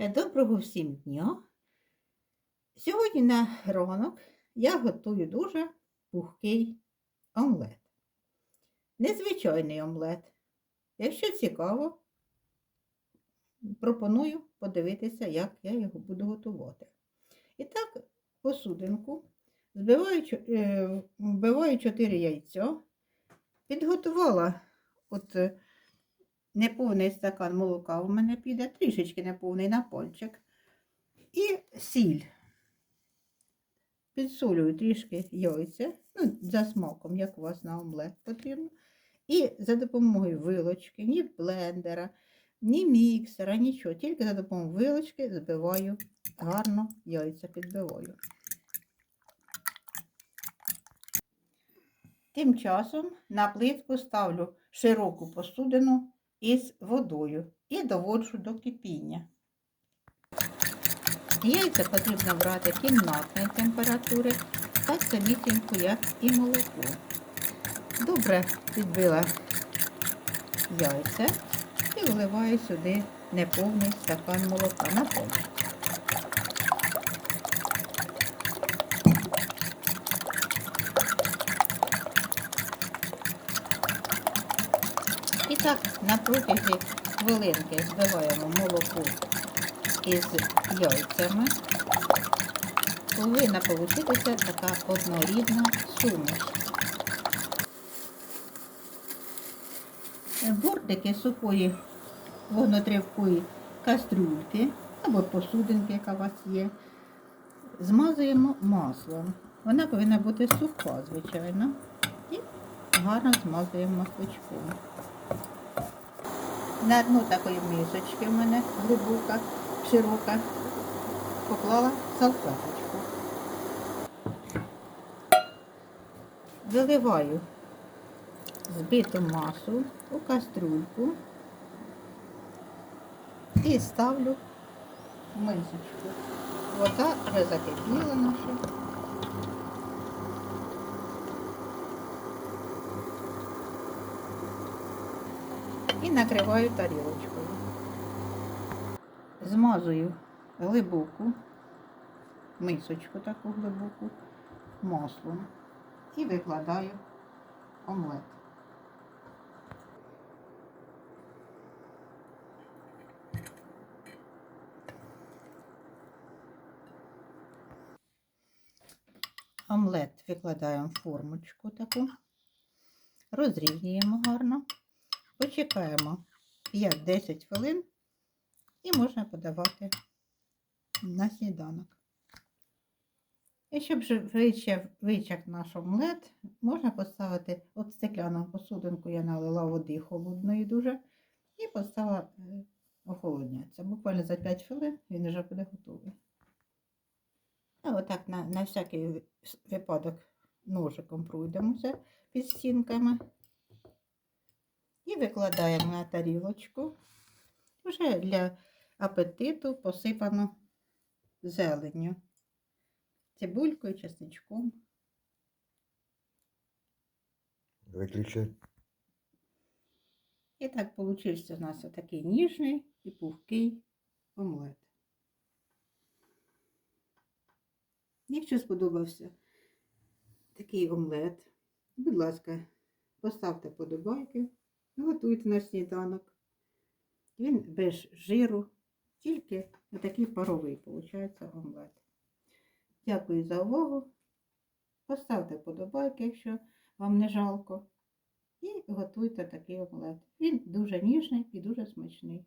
Е, Доброго всім дня! Сьогодні на ранок я готую дуже пухкий омлет. Незвичайний омлет. Якщо цікаво, пропоную подивитися, як я його буду готувати. І так, посудинку збиваю, е, вбиваю 4 яйця, підготувала от е, неповний стакан молока у мене піде, трішечки неповний на пальчик. І сіль. Підсолюю трішки яйця, ну, за смаком, як у вас на омлет потрібно. І за допомогою вилочки, ні блендера, ні міксера, нічого. Тільки за допомогою вилочки збиваю гарно яйця підбиваю. Тим часом на плитку ставлю широку посудину із водою і доводжу до кипіння. Яйця потрібно брати кімнатної температури, так самітіньку, як і молоко. Добре підбила яйця і вливаю сюди неповний стакан молока на пол. І так, на протязі хвилинки збиваємо молоко із яйцями. Повинна получитися така однорідна суміш. Бортики сухої вогнотривкої кастрюльки або посудинки, яка у вас є, змазуємо маслом. Вона повинна бути суха, звичайно, і гарно змазуємо масличком. На дно такої мисочки в мене глибока, широка, поклала салфеточку. Виливаю збиту масу у кастрюльку і ставлю в мисочку. Вода вже закипіла наша. І накриваю тарілочкою. Змазую глибоку мисочку таку глибоку маслом і викладаю омлет. Омлет викладаємо в формочку таку, розрівнюємо гарно. Почекаємо 5-10 хвилин і можна подавати на сніданок. І щоб вичав, вичав наш омлет, можна поставити от стекляну посудинку, я налила води холодної дуже, і поставила е, охолодняться. Буквально за 5 хвилин він вже буде готовий. А отак на, на всякий випадок ножиком пройдемося під стінками. І викладаємо на тарілочку. Вже для апетиту посипано зеленню, цибулькою, чесничком. Виключи. І так получився у нас такий ніжний і пухкий омлет. Якщо сподобався такий омлет, будь ласка, поставте подобайки. Готуйте на сніданок. Він без жиру, тільки такий паровий, виходить, омлет. Дякую за увагу. Поставте подобайки, якщо вам не жалко. І готуйте такий омлет. Він дуже ніжний і дуже смачний.